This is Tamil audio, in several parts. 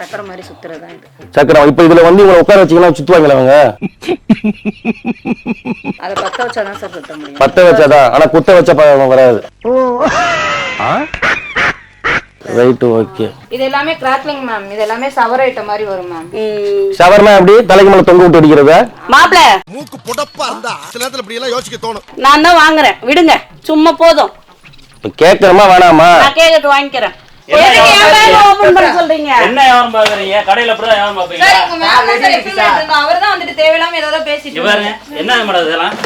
சக்கரை மாதிரி சுத்துறது இது. சக்கரம் இப்ப இதுல வந்து இவங்களை உட்கார வச்சீங்கன்னா சுத்துவாங்களா அவங்க? அதை பத்த வச்சா தான் சார் சுத்த முடியும். பத்த வச்சாதான் ஆனா குத்த வச்ச பழம் வராது. ரைட்டு ஓகே இது எல்லாமே கிராக்லிங் மேம் இது எல்லாமே சவர் ஐட்டம் மாதிரி வரும் மேம் ஷவர்னா எப்படி? தலைக்கு மேல தொங்க விட்டு அடிக்கிறதா? மாப்பிள மூக்கு புடப்பா இருந்தா சில நேரத்துல இப்படி எல்லாம் யோசிக்க தோணும். நான் தான் வாங்குறேன். விடுங்க. சும்மா போதும். கேட்கணுமா வேணாமா? நான் கேக்கட்டு வாங்கிக்கிறேன். என்ன பாக்குறீங்க கடையில பாப்பீங்க அவர் தான் வந்துட்டு தேவையில்லாம ஏதாவது பேசிட்டு பாருங்க. என்ன மேடம் இதெல்லாம்?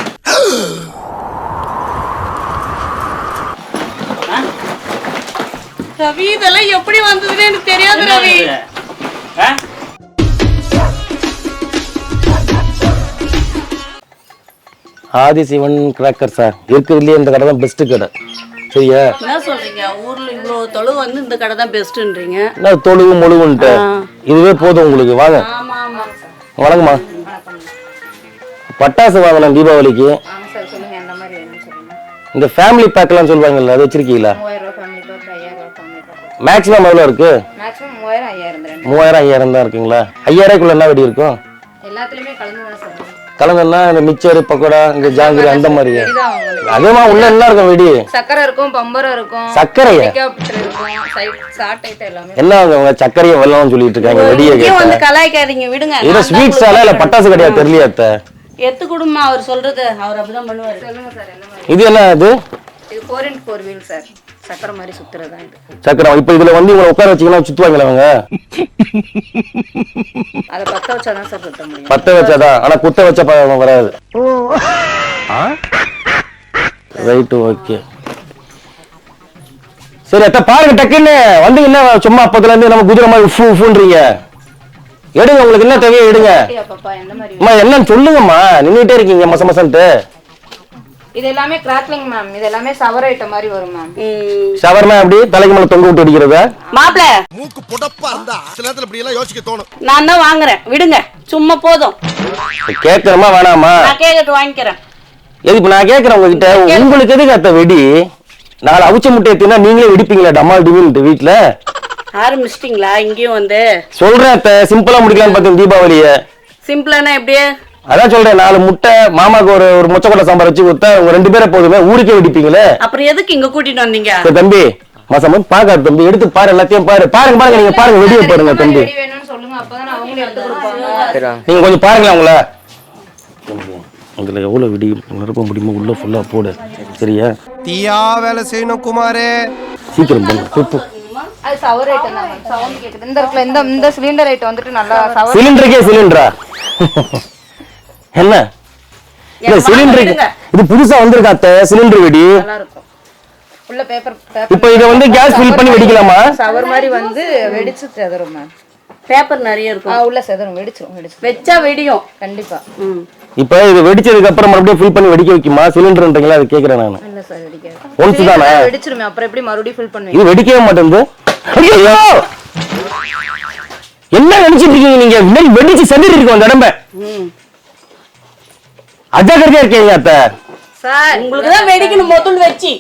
ரவி இதெல்லாம் எப்படி வந்ததுன்னு எனக்கு தெரியாது ரவி. இது? ஆ? ஆதிசிவன் கிராக்கர் சார் இருக்கிறதுலயே இந்த கடை தான் பெஸ்ட் கடை. சரியா என்ன சொல்றீங்க? ஊர்ல இவ்வளோ தொழுவு வந்து இந்த கடை தான் பெஸ்ட்ன்றீங்க என்ன தொழுகு மொழுகுன்ட்டு? இதுவே போதும் உங்களுக்கு. வாங்க. வணக்கம்மா. பட்டாசு வாங்கணும் தீபாவளிக்கு. இந்த ஃபேமிலி பேக்லாம் சொல்லுவாங்கல்ல அது வச்சிருக்கீங்களா? ஐயாயிரம் மேக்ஸிமம் எவ்வளோ இருக்கு? மூவாயிரம் ஐயாயிரம் ஐயாயிரம் தான் இருக்குங்களா? ஐயாயிரக்குள்ள என்ன வெடி இருக்கும்? எல்லாத்துலயுமே கலந்து. கலந்தன்னா இந்த மிச்சர் பக்கோடா இந்த ஜாங்கிரி அந்த மாதிரி அதேமா உள்ள என்ன இருக்கும் வெடி? சக்கரை இருக்கும் பம்பரம் இருக்கும் சர்க்கரையா ஹெலிகாப்டர் இருக்கும் சைட் சாட் ஐட்டம் எல்லாமே. என்ன அவங்க சர்க்கரையை வெள்ளம்னு சொல்லிட்டு இருக்காங்க வெடியை வந்து கலாய்க்காதீங்க விடுங்க. இது ஸ்வீட்ஸ் ஆல இல்ல பட்டாசு கடையா தெரியலையா அத்தை? எத்து கொடுமா அவர் சொல்றது அவர் அப்படிதான் பண்ணுவாரு. சொல்லுங்க சார் என்ன மாதிரி? இது என்ன இது இது four int four wheel sir சக்கரை மாதிரி சுத்துறது தான் இது. சக்கரம் இப்ப இதுல வந்து இவங்களை உட்கார வச்சீங்கன்னா சுத்துவாங்களா அவங்க அதை பத்த வச்சா தான் சார் சுத்த முடியும். பத்த வச்சாதான் ஆனா குத்த வச்ச பழம் வராது. ரைட்டு ஓகே சரி அத்தை பாருங்க டக்குன்னு. வந்து என்ன சும்மா அப்பத்துல இருந்து நம்ம குதிரை மாதிரி உஃபு உஃபுன்றீங்க. எடுங்க உங்களுக்கு என்ன தேவையோ எடுங்க. அப்படியா பாப்பா? எந்த மாதிரி அம்மா என்னன்னு சொல்லுங்கம்மா. நின்னுட்டே இருக்கீங்க மச மசன்ட்டு. இது எல்லாமே கிராக்லிங் மேம் இது எல்லாமே சவர் ஐட்டம் மாதிரி வரும் மேம் ஷவர்னா எப்படி? தலைக்கு மேல தொங்க விட்டு அடிக்கிறதா? மாப்பிள மூக்கு புடப்பா இருந்தா சில நேரத்துல இப்படி எல்லாம் யோசிக்க தோணும். நான் தான் வாங்குறேன். விடுங்க. சும்மா போதும். கேட்கணுமா வேணாமா? நான் கேக்கட்டு வாங்கிக்கிறேன். எது இப்ப நான் கேக்குறேன் உங்ககிட்ட? உங்களுக்கு எதுக்கு அத்த வெடி? நாலு அவிச்ச முட்டையை தின்னா நீங்களே வெடிப்பீங்களா டமால் டிவின்ட்டு வீட்டுல ஆரம்பிச்சிட்டிங்களா இங்கேயும் வந்து. சொல்றேன் அத்த சிம்பிளா முடிக்கலாம்னு பார்த்தேன் தீபாவளிய. சிம்பிளானா எப்படியே அதான் சொல்றேன் நாலு முட்டை மாமாக்கு ஒரு ஒரு முச்சக்கொட்டை சாம்பார் வச்சு கொடுத்தா உங்க ரெண்டு பேரை போதுமே ஊருக்கே வெடிப்பீங்களே? அப்புறம் எதுக்கு இங்க கூட்டிட்டு வந்தீங்க? தம்பி மாசம் பாக்காது தம்பி எடுத்து பாரு எல்லாத்தையும் பாரு. பாருங்க பாருங்க நீங்க பாருங்க வெடியை பாருங்க தம்பி. ரெடி வேணும்னு சொல்லுங்க அப்பதான் அவங்களே எடுத்து கொடுப்பாங்க. நீங்க கொஞ்சம் பாருங்களேன் உங்கள அதுல எவ்வளவு வெடி நிரப்ப முடியுமோ உள்ள ஃபுல்லா போடு. சரியா? தீயா வேலை செய்யணும் குமாரே. சீக்கிரம் பண்ணு துப்பு அது சவர் ஐட்டம் தான் மேம் சவுண்ட் கேக்குது. இந்த இந்த இந்த சிலிண்டர் ஐட்டம் வந்துட்டு நல்லா சவர் சிலிண்டருக்கே சிலிண்டரா என்ன? இல்ல வாங்க இது புதுசா வந்திருக்கா அத்தை? சிலிண்டர் வெடி. நல்லா இருக்கும் உள்ள பேப்பர் இப்போ இதை வந்து கேஸ் ஃபில் பண்ணி வெடிக்கலாமா? சவர் மாதிரி வந்து வெடிச்சு செதறும் மேம் பேப்பர் நிறைய இருக்கும். ஆ உள்ள செதறும் வெடிச்சிரும் வெடிச்சிரும். வச்சா வெடியும். கண்டிப்பா. ம். இப்போ இது வெடிச்சதுக்கு அப்புறம் மறுபடியும் ஃபில் பண்ணி வெடிக்க வைக்குமா? சிலிண்டர்ன்றீங்களா? அது கேக்குறேன் நான். இல்ல சார் வெடிக்காது. ஒன்ஸ் தானே? வெடிச்சிருமே அப்புறம் எப்படி மறுபடியும் ஃபில் பண்ணுவீங்க? இது வெடிக்கவே மாட்டேங்குது ஐயோ என்ன நினைச்சிட்டு இருக்கீங்க நீங்க? வெடிச்சு செஞ்சுட்டு இருக்கோம் அந்த இடம்ப. ம். அஜாக்கிரதையா இருக்கீங்க அத்தை. சார் உங்களுக்கு தான் வெடிக்கணும் மொத்தம் வச்சு.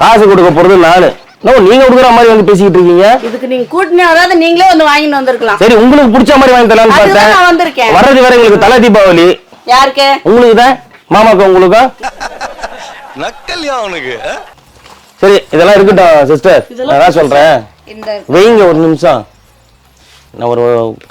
காசு கொடுக்க போறது நானு. நோ நீங்க கொடுக்குற மாதிரி வந்து பேசிக்கிட்டு இருக்கீங்க. இதுக்கு நீங்க கூட்டினே அதாவது நீங்களே வந்து வாங்கிட்டு வந்திருக்கலாம். சரி உங்களுக்கு பிடிச்ச மாதிரி வாங்கி தரலாம்னு பார்த்தேன். நான் வந்திருக்கேன். வர்றது வேற எங்களுக்கு தலை தீபாவளி. யாருக்கு? உங்களுக்கு தான். மாமாக்கு உங்களுக்கு? நக்கல்யா அவனுக்கு சரி இதெல்லாம் இருக்கட்டும் சிஸ்டர் நான் சொல்றேன். இந்த வைங்க ஒரு நிமிஷம். நான் ஒரு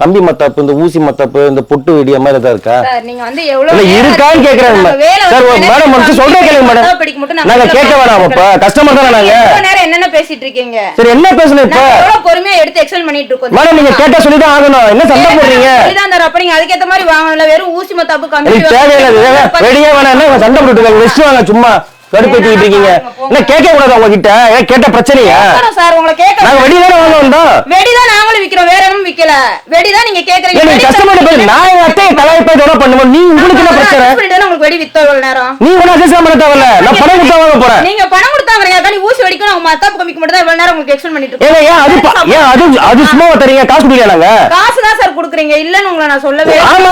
கம்பி மத்தாப்பு இந்த ஊசி மத்தாப்பு இந்த பொட்டு வெடிய மாதிரி தான் இருக்கா? நீங்க வந்து எவ்வளவு இருக்கான்னு வேலை சார் வந்து மேடம் மட்டும் சொல்றேன் கேளுங்க மேடம் படிக்க மட்டும் நாங்க கேட்க வேணாம் இப்ப கஸ்டமர் தானே நாங்க? நேரம் என்னென்ன பேசிட்டு இருக்கீங்க? சரி என்ன பேசணும் இப்ப? எவ்வளவு பொறுமையா எடுத்து எக்ஸ்பிளைன் பண்ணிட்டு இருக்கோம் மேடம் நீங்க கேட்டா சொல்லிதான் ஆகணும். என்ன சண்டை போடுறீங்க? தரோம். அப்ப நீங்க அதுக்கேத்த மாதிரி வாங்கல வெறும் ஊசி மத்தாப்பு கம்பி தேவையில்லை வெடியே வேணாம் சண்டை போட்டுட்டு இருக்காங்க. வெஸ்ட் வாங்க சும்மா. கடுப்பேத்திட்டு இருக்கீங்க. என்ன கேட்க கூடாது உங்ககிட்ட? ஏன் கேட்ட பிரச்சனையா? சார் உங்களை கேட்க நாங்க வெடி தானே வாங்க வந்தோம். வெடிதான் நாங்களும் விக்கிறோம் வேற எதுவும் விக்கல. வெடிதான் நீங்க கேக்குறீங்க ஏன் நீங்க வெடி கஸ்டமர் தான் பேர் நான் எங்க அத்தையை கலாய்ப்பா இதோட பண்ணுவோம். நீ உங்களுக்கு என்ன பிரச்சனை? உங்களுக்கு வெடி இவ்வளவு நேரம்? நீ பண்ண தேவையில்ல. நான் பணம் கொடுத்தா வாங்க போறேன். நீங்க பணம் கொடுத்தாங்க அதான் நீ ஊசி வெடிக்கணும். அவங்க கம்மிக்கு மட்டும் தான் இவ்வளவு நேரம் உங்களுக்கு எக்ஸ்பிளைன் பண்ணிட்டு ஏன் அது ஏன் அது அது சும்மா தரீங்க? காசு கொடுக்கல நாங்க? காசு தான் சார் குடுக்குறீங்க. இல்லன்னு உங்களை நான் சொல்லவே ஆமா.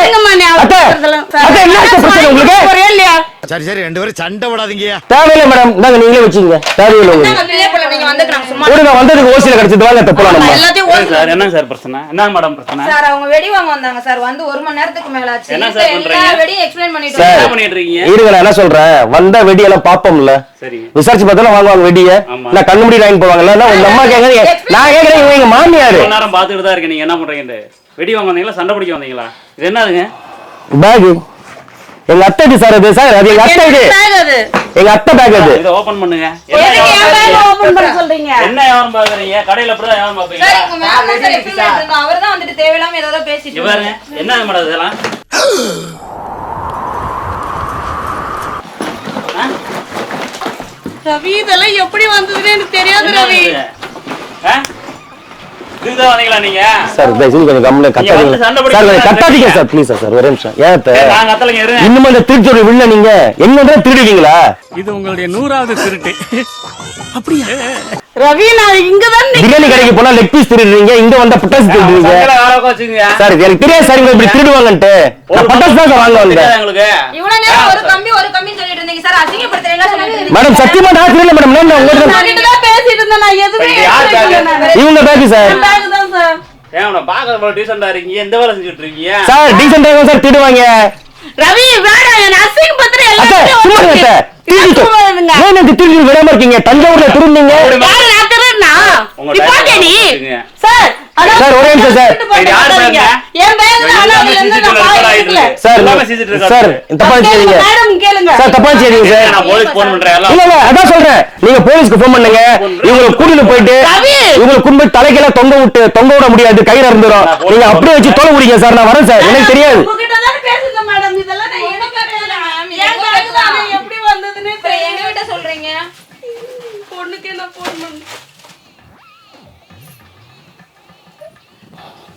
அத்தை அத்தை என்ன அத்தை பிரச்சனை உங்களுக்கு? ஒரே இல்லையா? சரி சரி ரெண்டு பேரும் சண்டை விடாதீங்க தேவையில்லை மேடம் இந்தாங்க நீங்களே வச்சுங்க தேவையில்லை. உங்களுக்கு நாங்க நீங்க நாங்க வந்ததுக்கு ஓசியில கிடைச்சது வாங்க ஓசி- சார் என்ன சார் பிரச்சனை? என்ன மேடம் பிரச்சனை? சார் அவங்க வெடி வாங்க வந்தாங்க சார். வந்து ஒரு மணி நேரத்துக்கு மேல ஆச்சு என்ன சார் பண்றீங்க? வெடியும் எக்ஸ்பிளைன் பண்ணிட்டு சார். என்ன. பண்ணிட்டு இருக்கீங்க இருங்க நான் என்ன சொல்றேன்? வந்த வெடியெல்லாம் பாப்போம்ல சரிங்க விசாரிச்சு பார்த்தா வாங்குவாங்க வெடிய. நான் கண்ணு முடி வாங்கி போவாங்கல்ல நான் உங்க அம்மா கேக்குறீங்க நான் கேக்குறேன் இவங்க மாமியாரு. நேரம் பார்த்துட்டு தான் இருக்கேன். நீங்க என்ன பண்றீங்க வெடி வாங்க வந்தீங்களா? சண்டை பிடிக்க வந்தீங்களா? இது என்னதுங்க? பேக் எங்க அத்தை இது சார் அது? சார் அது எங்க அத்தை இது? bag அது. எங்க அத்தை பேக் அது. இதை ஓபன் பண்ணுங்க. எதுக்கு bag பாக்குறீங்க? open பண்ண சொல்றீங்க? என்ன வியாபாரம் பாக்குறீங்க கடையில அப்படிதான் வியாபாரம் பாப்பீங்களா சார் உங்க மேல தான் சார் பண்ணிட்டு இருக்கோம். அவர்தான் வந்துட்டு தேவையில்லாம ஏதோ பேசிட்டு பாருங்க. என்ன மேடம் இதெல்லாம்? ரவி இதெல்லாம் எப்படி வந்ததுன்னு எனக்கு தெரியாது ரவி. நீங்க? சார் தயவு செஞ்சு கொஞ்சம் கத்தாதீங்க. சார் கொஞ்சம் கத்தாதீங்க. சார் ப்ளீஸ் சார் ஒரு நிமிஷம். ஏன் இன்னும் அந்த திருச்சொரு வில்ல நீங்க எங்க திருடுவீங்களா? இது உங்களுடைய நூறாவது திருட்டு. ரவி நான் நிக்க- பிரியாணி கடைக்கு போனா லெக் பீஸ் திருடுறீங்க இங்க வந்தா பட்டாசு வச்சுக்கங்க சார் எனக்கு தெரியாது சார் இப்படி திருடுவாங்கன்ட்டு. நான் பட்டாசு தான் சார் வாங்க வந்தேன் தெரியாதா உங்களுக்கு? இவ்வளவு நேரம் ஒரு கம்பி ஒரு கம்பின்னு சொல்லிட்டு இருந்தீங்க சார் அசிங்கப்படுத்துறீங்களா? சொல்லிட்டு இருந்தீங்க மேடம் சத்தியமா நான் திருடல மேடம் நான் உங்களுக்கு பேசிட்டு இருந்தேன் நான் எதுவுமே இப்ப இது யார் எடுத்து வைக்கல bag? நானு. இவங்க பேக் சார் என் bag தான் சார் ஏன் உன பாக்க போல டீசெண்டா இருக்கீங்க எந்த வேலை செஞ்சுட்டு இருக்கீங்க சார் டீசென்டாக சார் திருடுவாங்க ரவி வேணாம் என்ன அசிங்கப்படுத்துற அத்தை சும்மா இருங்க சார் திருடிட்டோம் ஏன் எனக்கு திருடி விடாம இருக்கீங்க தஞ்சாவூர்ல திருடுனீங்க யாரு நான் திருடுனா? உங்க நீ bag பாத்தியா நீ? வச்சுக்கங்க. சார், அதான் சார், ஒரே நிமிஷம் சார். திருட்டு போயிட்டு இது யார் வந்தாதீங்க. bag? என் bag தான், ஆனா அதுல இருந்து நான் பாதி எடுக்கல. சார் எல்லாமே செஞ்சுட்டு இருக்காரு. சார் தப்பா கேளுங்க, செய்யுங்க மேடம். சார் தப்பா செய்யுங்க சார். நான் போலீஸ் போன் பண்றேன் எல்லாம் இல்ல இல்ல அதான் சொல்றேன். நீங்க போலீஸ்க்கு ஃபோன் பண்ணுங்க. இவங்களை கூட்டிட்டு போயிட்டு கொண்டு போய் தலைக்கெல்லாம் தொங்க விட்டு தொங்க விட முடியாது. கயிறு இருந்துரும் நீங்க அப்படியே வச்சு தொலை விடுங்க சார். நான் வரேன் சார். எனக்கு தெரியாது.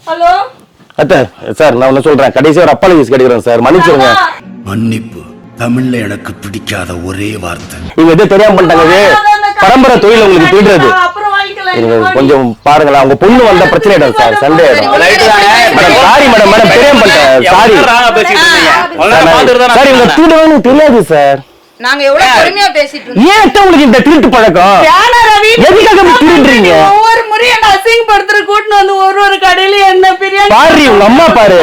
ஹலோ? அத்தை சார் நான் ஒண்ணு சொல்றேன். கடைசி ஒரு அப்பாலஜிஸ் கிடைக்கிறேன் சார். மன்னிச்சிருங்க. மன்னிப்பு. தமிழ்ல எனக்கு பிடிக்காத ஒரே வார்த்தை. நீங்க எது தெரியாம பண்ணிட்டாங்க பரம்பரை தொழில் உங்களுக்கு தீடுறது கொஞ்சம் பாருங்களேன் உங்க பொண்ணு வந்த பிரச்சனை ஆயிடும் சார் சண்டே ஆயிடும் மேடம் சாரி மேடம் மேடம் தெரியாம பண்ணிட்டேன். சாரி சார் இவங்க திருடுவாங்க தெரியாது சார். நாங்க எவ்வளவு பொறுமையா பேசிட்டு இருந்தோம். ஏன் உங்களுக்கு இந்த திருட்டு பழக்கம்? ரவி எதுக்காக இப்படி திருடுறீங்க? ஒவ்வொரு என்ன அசிங்கப்படுத்துற கூட்டின்னு வந்து ஒரு ஒரு கடையிலயும் என்ன பிரியாணி பாரு உங்க அம்மா பாரு.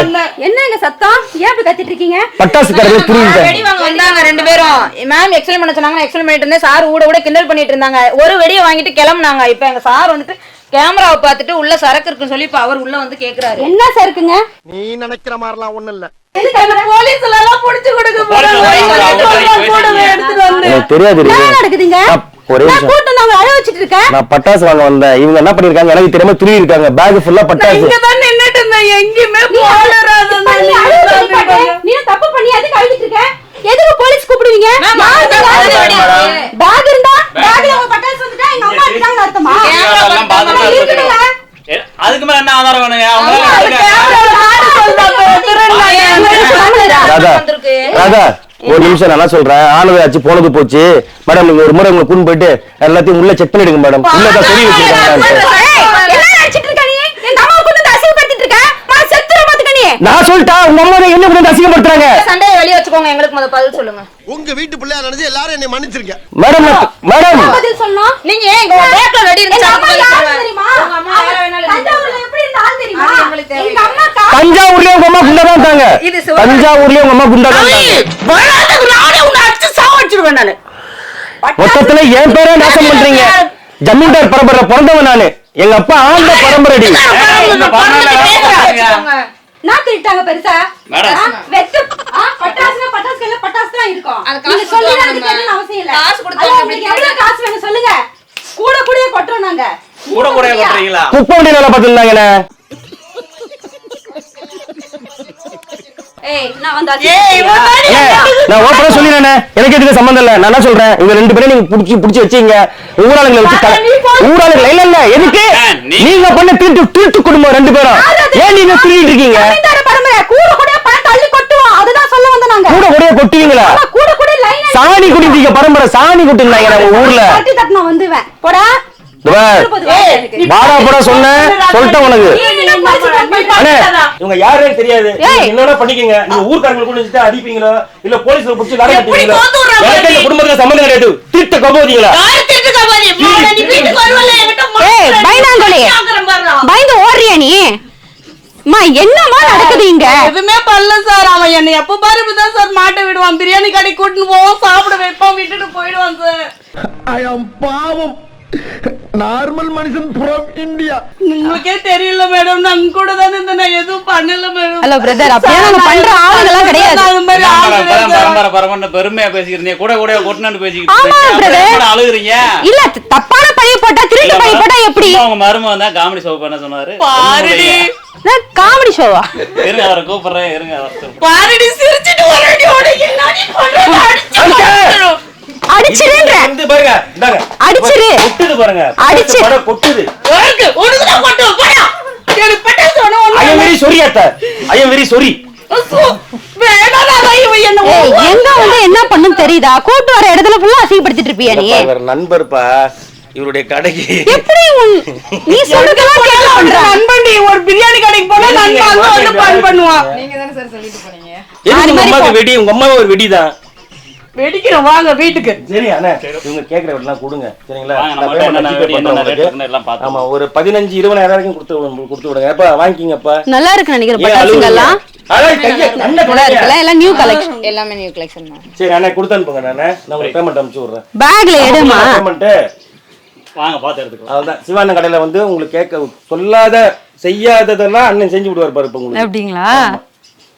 என்னங்க சத்தம்? ஏன் இப்படி கத்திட்டு இருக்கீங்க பட்டாசு கடையில் வெடி திருடிட்டேன் வாங்க வந்தாங்க ரெண்டு பேரும். மேம் எக்ஸ்பிளைன் பண்ண சொன்னாங்க. எக்ஸ்பிளைன் பண்ணிட்டு இருந்தேன். சார் ஊட ஊட கிண்டல் பண்ணிட்டு இருந்தாங்க. ஒரு வெடியை வாங்கிட்டு கிளம்புனாங்க. இப்ப எங்க சார் வந்துட்டு கேமராவை பார்த்துட்டு உள்ள சரக்கு இருக்குன்னு சொல்லி இப்ப அவர் உள்ள வந்து கேக்குறாரு. என்ன சருக்குங்க? நீ நினைக்கிற மாதிரிலாம் ஒண்ணும் இல்ல. நான் பட்டாசு வாங்க வந்தேன். இவங்க என்ன பண்ணிருக்காங்க? எனக்கு தெரியாம திருடி இருக்காங்க. பேக் ஃபுல்லா பட்டாசு. நீ தப்பு பண்ணி எதுக்கு அழுதுட்டு இருக்க? எதுக்கு போலீஸ் கூப்பிடுவீங்க. பேக் இருந்தா? பேக் பேக்ல பட்டாசு வந்துட்டா எங்க அம்மா இருக்காங்க அர்த்தமா? அதுக்கு மேல என்ன ஆதாரம் வேணுங்க? அவங்க ஆமா, இருக்காங்க. ராதா வந்திருக்கு. ராதா ஒரு நிமிஷம் நான் என்ன சொல்றேன் ஆனது ஆச்சு போனது போச்சு மேடம் நீங்க ஒரு முறை உங்களை கூண்டு போயிட்டு எல்லாத்தையும் உள்ள செக் பண்ணிடுங்க மேடம் உள்ளதான் சொல்லி வச்சிருக்காங்க நான் சொல்லிட்டா உங்க அம்மா என்ன பண்ணி அசிங்கப்படுத்துறாங்க சண்டையை வெளிய வச்சுக்கோங்க எங்களுக்கு முதல்ல பதில் சொல்லுங்க உங்க வீட்டு பிள்ளையா நினைச்சு எல்லாரும் என்னை மன்னிச்சிருங்க மேடம் மேடம் பதில் சொல்லணும் நீங்க ஏன் எங்க பேக்ல எங்க இருந்துச்சு தெரியுமா. உங்க அம்மா யாரை வேணாலும் எப்படி இருந்த ஆள் தெரியுமா அது தஞ்சாவூர்லயே உங்க அம்மா குண்டா தான் சிவகாமி. தஞ்சாவூர்லயே உங்க அம்மா குண்டா தான் மொத்தத்துல என் பேரே நாசம் பண்றீங்க. ஜமீன்தார் பரம்பரை பிறந்தவன் நானு. எங்க அப்பா ஆண்ட பரம்பரைடி. நான் திருட்டாங்க பெருசா? வெத்து பட்டாசுனா பட்டாசு கையில பட்டாசு தான் இருக்கும். அது காசு நீங்க சொல்லி கொடுத்தா எனக்கு நம்ம- தெரியணும்னு அவசியம் இல்ல. காசு கொடுத்தா அதான் நம்ம உங்களுக்கு எப்படி எவ்வளவு காசு வேணும் சொல்லுங்க. கூட கூடயே கொட்டுறோம் நாங்க. கூட கூட கொட்டுறீங்களா? குப்பை வண்டி வேலை பார்த்துருந்தாங்க நான் ஓப்பனா சொல்லிடுறேன். எனக்கு இதுக்கு சம்மந்தம் இல்ல? நான் என்ன சொல்றேன்? இவங்க ரெண்டு பேரும் நீங்க புடிச்சு புடிச்சு வச்சீங்க. ஊராளுங்களை வச்சு ஊராளுங்களை இல்ல இல்ல எதுக்கு? நீங்க பண்ண திருட்டு திருட்டு குடும்பம் ரெண்டு பேரும். ஏன் நீங்க திருடிட்டு இருக்கீங்க? கூட கூட கொட்டுவீங்களா? சாணி குடித்தீங்க பரம்பரை. சாணி நம்ம ஊர்ல. இவங்க யாருன்னு தெரியாது. என்னடா பண்ணிக்கங்க. நீங்க கூட அடிப்பீங்களோ இல்ல போலீஸ்ல புடிச்சு குடும்பத்துல சம்மந்தம் கிடையாது. கபோதிங்களா பயந்து ஓடுறியா நீ? அம்மா என்னம்மா நடக்குது இங்க? எதுவுமே பண்ணல சார். அவன் என்னை எப்ப பாரு இப்படிதான் சார் மாட்ட விடுவான். பிரியாணி கூட்டின்னு போவோம் சாப்பிட வைப்பான் விட்டுட்டு போயிடுவான் சார். பாவம். நார்மல் மனுஷன் ஃப்ரம் இந்தியா உங்களுக்கே தெரியல மேடம் நான் கூட தானே இருந்தேன். நான் எதுவும் பண்ணல மேடம் ஹலோ பிரதர் அப்படியே நம்ம பண்ற ஆளுங்கெல்லாம் கிடையாது. நான் அது மாதிரி ஆள் பரம்பரை கிடையாது சார். பரம்பரை பரம்பரை பெருமையா பேசிக்கிறீங்க கூட கூட கொட்டினான்னு பேசிக்கிட்டு ஆமா, என்ன அழுகுறீங்க? இல்ல தப்பான பழைய போட்டா திருட்டு பழைய போட்டா எப்படி? உங்க மருமகன் தான் காமெடி ஷோ பண்ண சொன்னாரு. பாருடி. காமெடி ஷோவா இருங்க அவரை கூப்பிடுறேன். இருங்க. பாருடி சிரிச்சிட்டு உனக்கு என்னடி பண்றது? அடிச்சு போட்டுரும். அடிச்சிருன்ற. வந்து பாருங்க இந்தாங்க. அடிச்சிரு. கொட்டுது பாருங்க. அடிச்சு. படம் கொட்டுது. உனக்கு உனக்கு தான் கொட்டு போடா. எனக்கு பட்ட சொன்ன ஐ எம் ஒண்ணு. வெரி சொரி அத்த. ஐ எம் வெரி சொரி வேணாடா இவன் என்ன ஏய் எங்க வந்து என்ன பண்ணும் தெரியுதா? கூட்டு வர இடத்துல ஃபுல்லா அசிங்கப்படுத்திட்டு இருப்பியா நீ? இவர் நண்பர்ப்பா? இவருடைய கடைக்கு. எப்படி நீ சொல்றதெல்லாம் கேட்க பண்ற நண்பன் நீ ஒரு பிரியாணி கடைக்கு போனா நண்பன் வந்து பான் பண்ணுவான். போ. வெடி? உங்க அம்மா ஒரு வெடிதான். வெடிக்கிறோம் வாங்க வீட்டுக்கு. சரி அண்ணா இவங்க கேக்குற எல்லாம் கொடுங்க. சரிங்களா? ஆமா ஒரு பதினஞ்சு இருபதாயிரம் வரைக்கும் கொடுத்து கொடுத்து விடுங்க. அப்ப வாங்கிக்கிங்கப்பா. நல்லா இருக்கு நினைக்கிறேன்? எல்லாம் அதான் நியூ கலெக்ஷன் எல்லாமே நியூ கலெக்ஷன் தான். சரி அண்ணா கொடுத்து அனுப்புங்க நானு நான் உங்களுக்கு பேமெண்ட் அனுப்பிச்சு விடுறேன். பேக்ல எடுமா? பேமெண்ட் வாங்க பார்த்து எடுத்துக்கலாம் அதுதான் சிவானந்த கடையில வந்து உங்களுக்கு கேட்க சொல்லாத செய்யாததெல்லாம் அண்ணன் செஞ்சு விடுவார் பாரு இப்ப உங்களுக்கு. அப்படிங்களா?